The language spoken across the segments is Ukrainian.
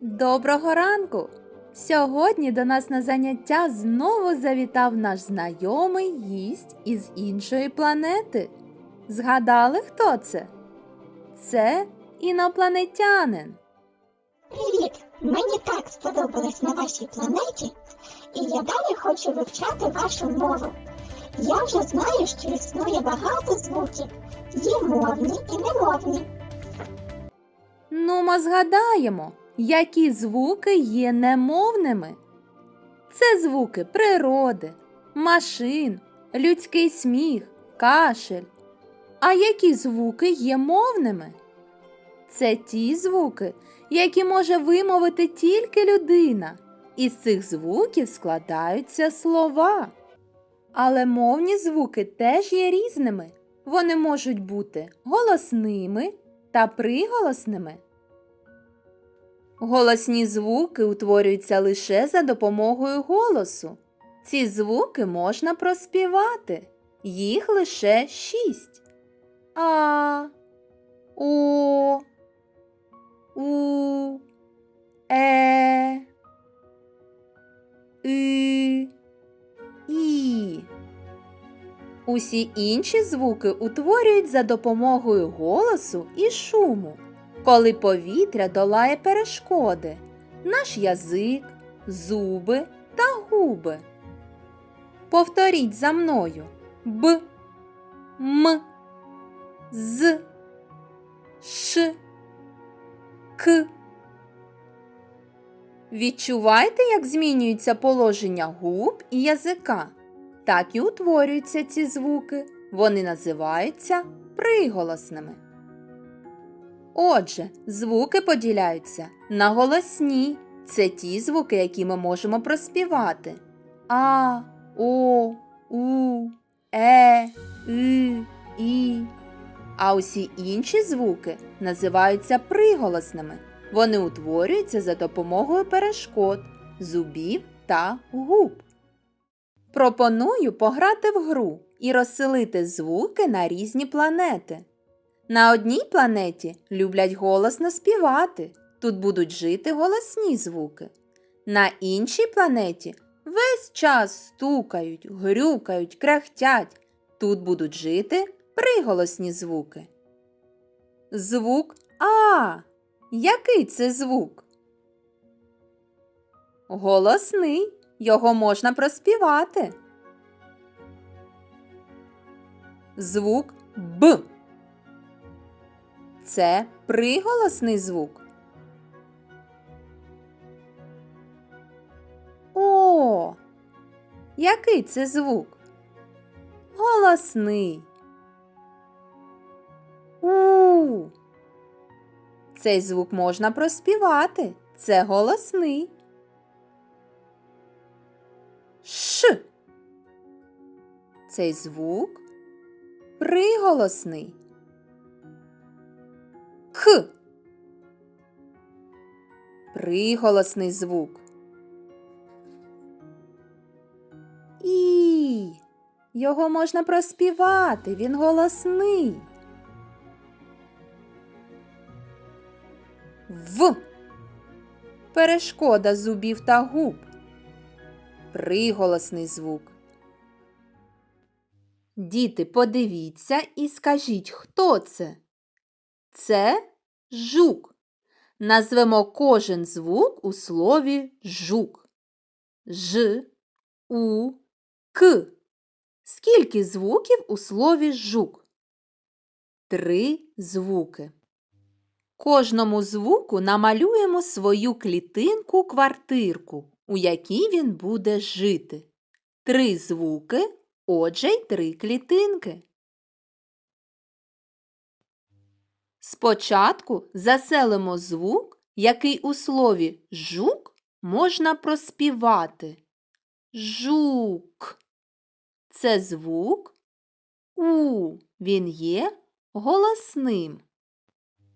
Доброго ранку! Сьогодні до нас на заняття знову завітав наш знайомий гість із іншої планети. Згадали, хто це? Це інопланетянин. Привіт! Мені так сподобалось на вашій планеті, і я далі хочу вивчати вашу мову. Я вже знаю, що існує багато звуків. Є мовні і немовні. Ну, ми згадаємо, які звуки є немовними. Це звуки природи, машин, людський сміх, кашель. А які звуки є мовними? Це ті звуки, які може вимовити тільки людина. Із цих звуків складаються слова. Але мовні звуки теж є різними. Вони можуть бути голосними та приголосними. Голосні звуки утворюються лише за допомогою голосу. Ці звуки можна проспівати. Їх лише шість. А, О, У, Е, И, І. Усі інші звуки утворюють за допомогою голосу і шуму, коли повітря долає перешкоди, наш язик, зуби та губи. Повторіть за мною Б, М, З, Ш, К. Відчувайте, як змінюється положення губ і язика. Так і утворюються ці звуки. Вони називаються приголосними. Отже, звуки поділяються на голосні. Це ті звуки, які ми можемо проспівати. А, О, У, Е, И, І. А усі інші звуки називаються приголосними. Вони утворюються за допомогою перешкод, зубів та губ. Пропоную пограти в гру і розселити звуки на різні планети. На одній планеті люблять голосно співати. Тут будуть жити голосні звуки. На іншій планеті весь час стукають, грюкають, кряхтять. Тут будуть жити приголосні звуки. Звук А. Який це звук? Голосний. Його можна проспівати. Звук Б. Це приголосний звук. О. Який це звук? Голосний. У. Цей звук можна проспівати. Це голосний. Ш. Цей звук приголосний. К. Приголосний звук. І. Його можна проспівати. Він голосний. В. Перешкода зубів та губ приголосний звук. Діти, подивіться і скажіть, хто це? Це жук. Назвемо кожен звук у слові жук. Ж, У, К. Скільки звуків у слові жук? Три звуки. Кожному звуку намалюємо свою клітинку-квартирку у якій він буде жити. Три звуки, отже й три клітинки. Спочатку заселимо звук, який у слові жук можна проспівати. Жук. Це звук У. Він є голосним.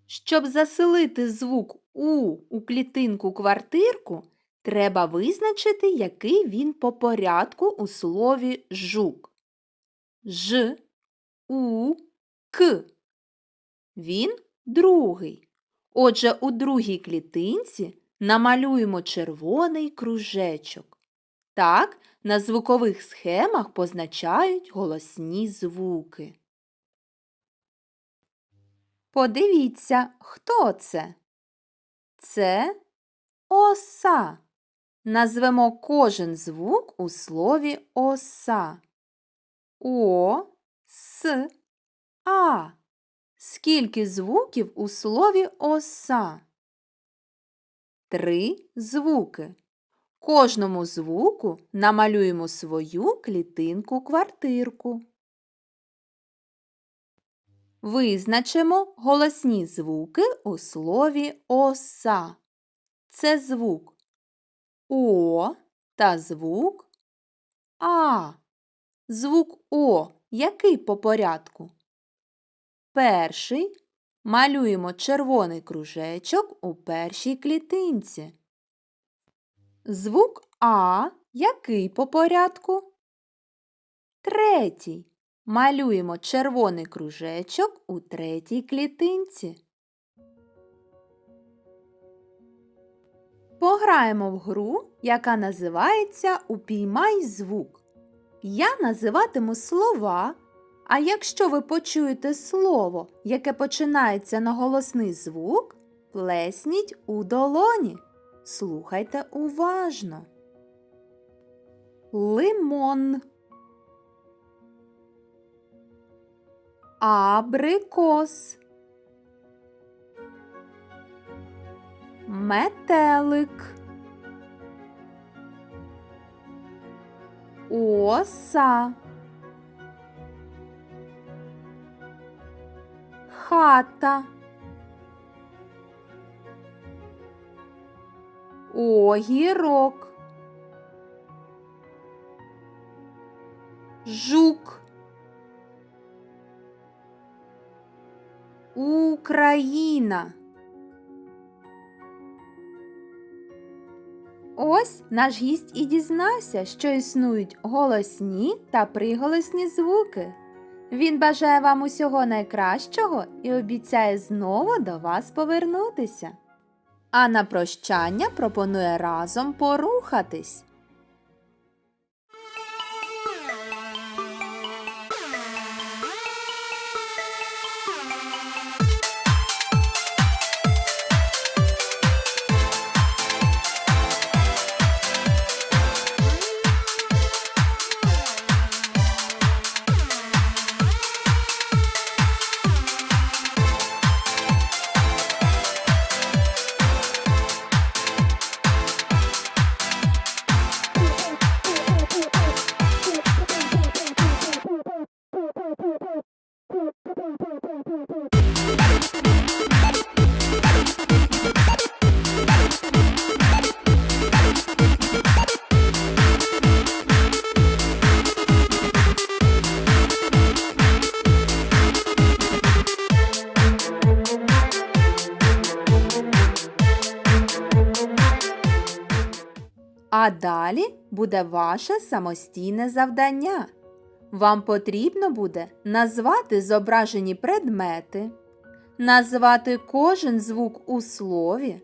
Щоб заселити звук У у клітинку квартирку, Треба визначити, який він по порядку у слові жук. Ж, У, К. Він другий. Отже, у другій клітинці намалюємо червоний кружечок. Так, на звукових схемах позначають голосні звуки. Подивіться, хто це? Це оса. Назвемо кожен звук у слові оса. О, с, а. Скільки звуків у слові оса? Три звуки. Кожному звуку намалюємо свою клітинку-квартирку. Визначимо голосні звуки у слові оса. Це звук О та звук А. Звук О який по порядку? Перший малюємо червоний кружечок у першій клітинці. Звук А який по порядку? Третій. Малюємо червоний кружечок у третій клітинці. Пограємо в гру, яка називається Упіймай звук. Я називатиму слова, а якщо ви почуєте слово, яке починається на голосний звук, плесніть у долоні. Слухайте уважно. Лимон. Абрикос. Метелик. Оса. Хата. Огірок. Жук. Україна. Ось наш гість і дізнався, що існують голосні та приголосні звуки. Він бажає вам усього найкращого і обіцяє знову до вас повернутися. А на прощання пропонує разом порухатись. А далі буде ваше самостійне завдання. Вам потрібно буде назвати зображені предмети, назвати кожен звук у слові,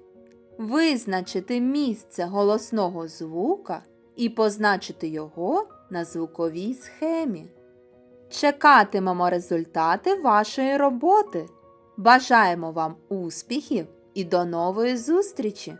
визначити місце голосного звука і позначити його на звуковій схемі. Чекатимемо результати вашої роботи. Бажаємо вам успіхів і до нової зустрічі!